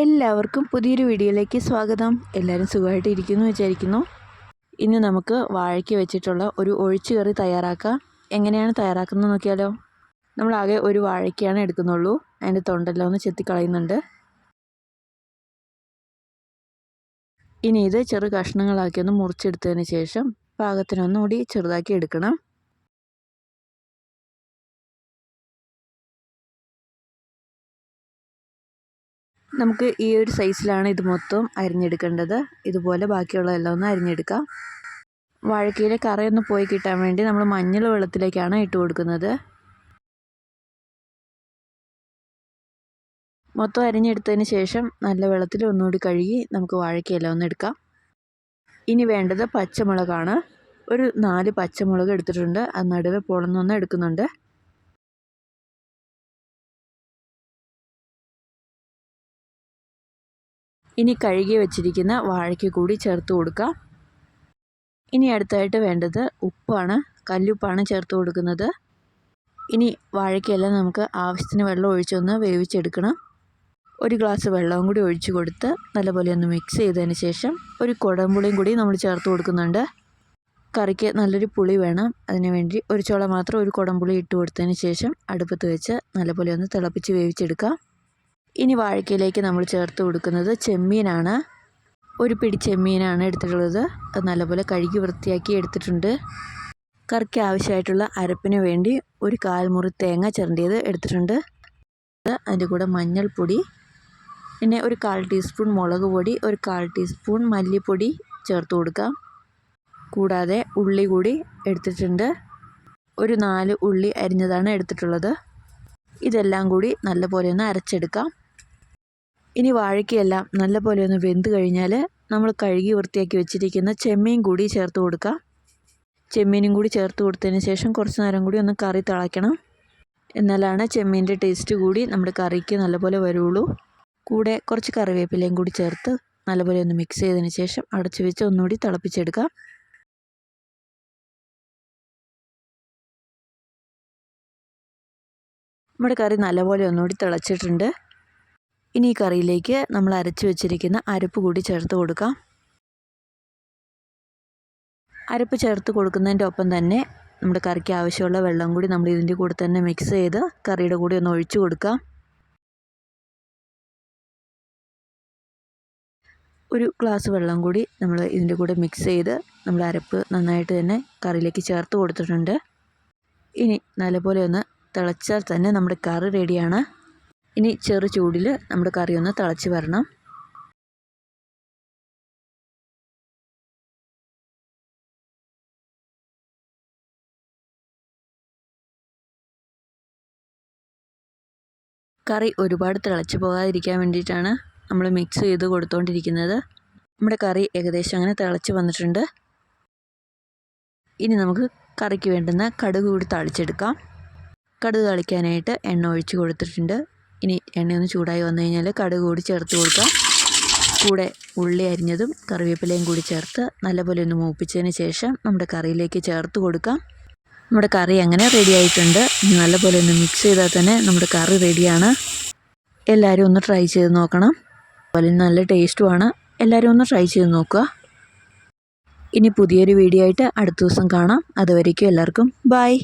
എല്ലാവർക്കും പുതിയൊരു വീഡിയോയിലേക്ക് സ്വാഗതം. എല്ലാവരും സുഖമായിട്ട് ഇരിക്കുന്നു വിചാരിക്കുന്നു. ഇന്ന് നമുക്ക് വാഴയ്ക്ക് വെച്ചിട്ടുള്ള ഒരു ഒഴിച്ചു കറി തയ്യാറാക്കാം. എങ്ങനെയാണ് തയ്യാറാക്കുന്നത് നോക്കിയാലോ? നമ്മളാകെ ഒരു വാഴയ്ക്കാണ് എടുക്കുന്നുള്ളൂ. അതിന്റെ തൊണ്ടെല്ലാം ഒന്ന് ചെത്തിക്കളയുന്നുണ്ട്. ഇനി ഇത് ചെറു കഷ്ണങ്ങളാക്കി ഒന്ന് മുറിച്ചെടുത്തതിന് ശേഷം പാകത്തിനൊന്നുകൂടി ചെറുതാക്കി എടുക്കണം. നമുക്ക് ഈ ഒരു സൈസിലാണ് ഇത് മൊത്തം അരിഞ്ഞെടുക്കേണ്ടത്. ഇതുപോലെ ബാക്കിയുള്ളതെല്ലാം ഒന്ന് അരിഞ്ഞെടുക്കാം. വാഴക്കയിലെ കറയൊന്ന് പോയി കിട്ടാൻ വേണ്ടി നമ്മൾ മഞ്ഞൾ വെള്ളത്തിലേക്കാണ് ഇട്ട് കൊടുക്കുന്നത്. മൊത്തം അരിഞ്ഞെടുത്തതിന് ശേഷം നല്ല വെള്ളത്തിൽ ഒന്നുകൂടി കഴുകി നമുക്ക് വാഴക്കയില ഒന്ന് എടുക്കാം. ഇനി വേണ്ടത് പച്ചമുളകാണ്. ഒരു നാല് പച്ചമുളക് എടുത്തിട്ടുണ്ട്. അത് നടുവെ പൊളന്നൊന്ന് എടുക്കുന്നുണ്ട്. ഇനി കഴുകി വെച്ചിരിക്കുന്ന വാഴയ്ക്ക് കൂടി ചേർത്ത് കൊടുക്കുക ഇനി അടുത്തായിട്ട് വേണ്ടത് ഉപ്പാണ് കല്ലുപ്പാണ് ചേർത്ത് കൊടുക്കുന്നത്. ഇനി വാഴയ്ക്കെല്ലാം നമുക്ക് ആവശ്യത്തിന് വെള്ളം ഒഴിച്ചൊന്ന് വേവിച്ചെടുക്കണം. ഒരു ഗ്ലാസ് വെള്ളവും കൂടി ഒഴിച്ച് കൊടുത്ത് നല്ലപോലെ ഒന്ന് മിക്സ് ചെയ്തതിന് ശേഷം ഒരു കുടംപുളിയും കൂടി നമ്മൾ ചേർത്ത് കൊടുക്കുന്നുണ്ട്. കറിക്ക് നല്ലൊരു പുളി വേണം. അതിന് വേണ്ടി ഒരു ചോള മാത്രം ഒരു കുടംപുളി ഇട്ട് കൊടുത്തതിന് ശേഷം അടുപ്പത്ത് വെച്ച് നല്ലപോലെ ഒന്ന് തിളപ്പിച്ച് വേവിച്ചെടുക്കാം. ഇനി വാഴക്കയിലേക്ക് നമ്മൾ ചേർത്ത് കൊടുക്കുന്നത് ചെമ്മീനാണ്. ഒരു പിടി ചെമ്മീനാണ് എടുത്തിട്ടുള്ളത്. അത് നല്ലപോലെ കഴുകി വൃത്തിയാക്കി എടുത്തിട്ടുണ്ട്. കറിക്ക് ആവശ്യമായിട്ടുള്ള അരപ്പിന് വേണ്ടി ഒരു കാൽമുറി തേങ്ങ ചിരണ്ടിയത് എടുത്തിട്ടുണ്ട്. അതിന്റെ കൂടെ മഞ്ഞൾപ്പൊടി പിന്നെ ഒരു കാൽ ടീസ്പൂൺ മുളക് പൊടി ഒരു കാൽ ടീസ്പൂൺ മല്ലിപ്പൊടി ചേർത്ത് കൊടുക്കാം. കൂടാതെ ഉള്ളി കൂടി എടുത്തിട്ടുണ്ട്. ഒരു നാല് ഉള്ളി അരിഞ്ഞതാണ് എടുത്തിട്ടുള്ളത്. ഇതെല്ലാം കൂടി നല്ലപോലെ ഒന്ന് അരച്ചെടുക്കാം. ഇനി വാഴയ്ക്കയെല്ലാം നല്ലപോലെ ഒന്ന് വെന്ത് കഴിഞ്ഞാൽ നമ്മൾ കഴുകി വൃത്തിയാക്കി വെച്ചിരിക്കുന്ന ചെമ്മീൻ കൂടി ചേർത്ത് കൊടുക്കുക ചെമ്മീനും കൂടി ചേർത്ത് കൊടുത്തതിന് ശേഷം കുറച്ച് നേരം കൂടി ഒന്ന് കറി തിളയ്ക്കണം. എന്നാലാണ് ചെമ്മീന്റെ ടേസ്റ്റ് കൂടി നമ്മുടെ കറിക്ക് നല്ലപോലെ വരുള്ളൂ. കൂടെ കുറച്ച് കറിവേപ്പിലയും കൂടി ചേർത്ത് നല്ലപോലെ ഒന്ന് മിക്സ് ചെയ്തതിന് ശേഷം അടച്ചു വെച്ച് ഒന്നുകൂടി തിളപ്പിച്ചെടുക്കാം. നമ്മുടെ കറി നല്ലപോലെ ഒന്നുകൂടി തിളച്ചിട്ടുണ്ട്. ഇനി ഈ കറിയിലേക്ക് നമ്മൾ അരച്ച് വെച്ചിരിക്കുന്ന അരപ്പ് കൂടി ചേർത്ത് കൊടുക്കാം. അരപ്പ് ചേർത്ത് കൊടുക്കുന്നതിന്റെ ഒപ്പം തന്നെ നമ്മുടെ കറിക്ക് ആവശ്യമുള്ള വെള്ളം കൂടി നമ്മൾ ഇതിന്റെ കൂടെ തന്നെ മിക്സ് ചെയ്ത് കറിയുടെ കൂടി ഒന്ന് ഒഴിച്ചു കൊടുക്കാം. ഒരു ഗ്ലാസ് വെള്ളം കൂടി നമ്മൾ ഇതിന്റെ കൂടെ മിക്സ് ചെയ്ത് നമ്മൾ അരപ്പ് നന്നായിട്ട് തന്നെ കറിയിലേക്ക് ചേർത്ത് കൊടുത്തിട്ടുണ്ട്. ഇനി നല്ലപോലെ ഒന്ന് തിളച്ചാൽ തന്നെ നമ്മുടെ കറി റെഡിയാണ് ഇനി ചെറു ചൂടിൽ നമ്മുടെ കറി ഒന്ന് തിളച്ച് വരണം. കറി ഒരുപാട് തിളച്ച് പോകാതിരിക്കാൻ വേണ്ടിയിട്ടാണ് നമ്മൾ മിക്സ് ചെയ്ത് കൊടുത്തുകൊണ്ടിരിക്കുന്നത് നമ്മുടെ കറി ഏകദേശം അങ്ങനെ തിളച്ച് വന്നിട്ടുണ്ട്. ഇനി നമുക്ക് കറിക്ക് വേണ്ടുന്ന കടുക് കൂടി തളിച്ചെടുക്കാം. കടുക് തളിക്കാനായിട്ട് എണ്ണ ഒഴിച്ച് കൊടുത്തിട്ടുണ്ട്. ഇനി എണ്ണയൊന്ന് ചൂടായി വന്നു കഴിഞ്ഞാൽ കടുക് കൂടി ചേർത്ത് കൊടുക്കാം. കൂടെ ഉള്ളി അരിഞ്ഞതും കറിവേപ്പിലയും കൂടി ചേർത്ത് നല്ലപോലെ ഒന്ന് മൂപ്പിച്ചതിന് ശേഷം നമ്മുടെ കറിയിലേക്ക് ചേർത്ത് കൊടുക്കാം. നമ്മുടെ കറി അങ്ങനെ റെഡി ആയിട്ടുണ്ട്? നല്ലപോലെ ഒന്ന് മിക്സ് ചെയ്താൽ തന്നെ നമ്മുടെ കറി റെഡിയാണ് എല്ലാവരും ഒന്ന് ട്രൈ ചെയ്ത് നോക്കണം. അതുപോലെ നല്ല ടേസ്റ്റുമാണ് എല്ലാവരും ഒന്ന് ട്രൈ ചെയ്ത് നോക്കുക. ഇനി പുതിയൊരു വീഡിയോ ആയിട്ട് അടുത്ത ദിവസം കാണാം. അതുവരേക്കും എല്ലാവർക്കും ബായ്